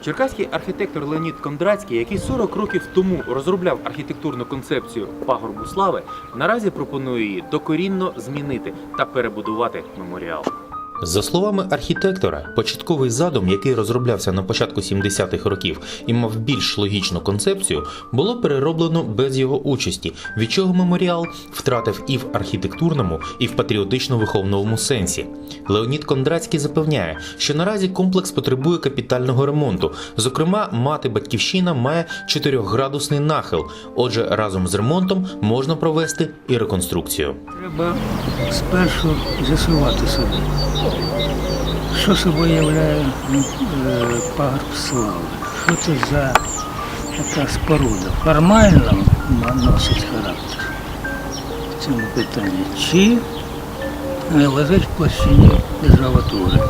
Черкаський архітектор Леонід Кондрацький, який 40 років тому розробляв архітектурну концепцію пагорбу слави, наразі пропонує її докорінно змінити та перебудувати меморіал. За словами архітектора, початковий задум, який розроблявся на початку 70-х років і мав більш логічну концепцію, було перероблено без його участі, від чого меморіал втратив і в архітектурному, і в патріотично-виховному сенсі. Леонід Кондрацький запевняє, що наразі комплекс потребує капітального ремонту. Зокрема, мати батьківщина має 4-градусний нахил. Отже, разом з ремонтом можна провести і реконструкцію. Треба спершу з'ясувати собі, що собою являє е, пагорб слави. Що це за така споруда? Формально носить характер в цьому питанні. Чи лежить в площині державотвори?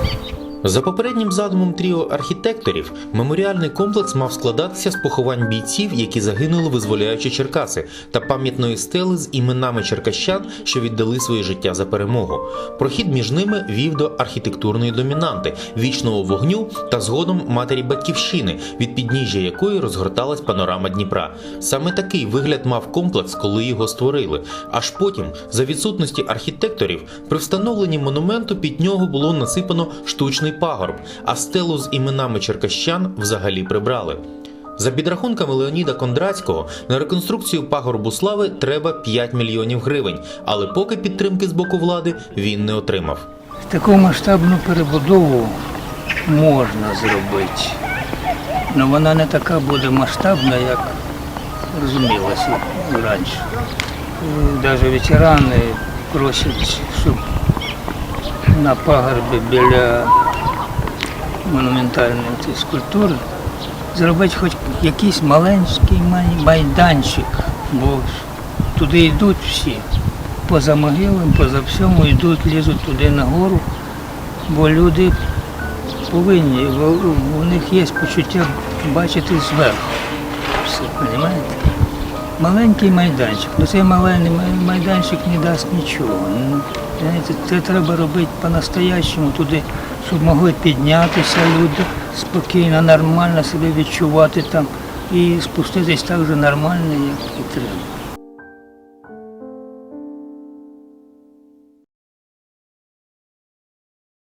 За попереднім задумом тріо архітекторів, меморіальний комплекс мав складатися з поховань бійців, які загинули, визволяючи Черкаси, та пам'ятної стели з іменами черкащан, що віддали своє життя за перемогу. Прохід між ними вів до архітектурної домінанти, вічного вогню та згодом матері батьківщини, від підніжжя якої розгорталась панорама Дніпра. Саме такий вигляд мав комплекс, коли його створили. Аж потім, за відсутності архітекторів, при встановленні монументу під нього було насипано штучний пагорб, а стелу з іменами черкащан взагалі прибрали. За підрахунками Леоніда Кондрацького, на реконструкцію пагорбу слави треба 5 мільйонів гривень, але поки підтримки з боку влади він не отримав. Таку масштабну перебудову можна зробити. але вона не така буде масштабна, як розумілося раніше. Навіть ветерани просять, щоб на пагорбі біля монументальної цієї скульптури зробити хоч якийсь маленький майданчик, бо туди йдуть всі. Поза могилами, поза всьому йдуть, лізуть туди нагору, бо люди повинні, у них є почуття бачити зверху. Все, розумієте? Маленький майданчик. Ну цей маленький майданчик не дасть нічого. Ну, знаєте, це треба робити по-настоящему туди, щоб могли піднятися люди спокійно, нормально себе відчувати там і спуститись так же нормально, як і треба.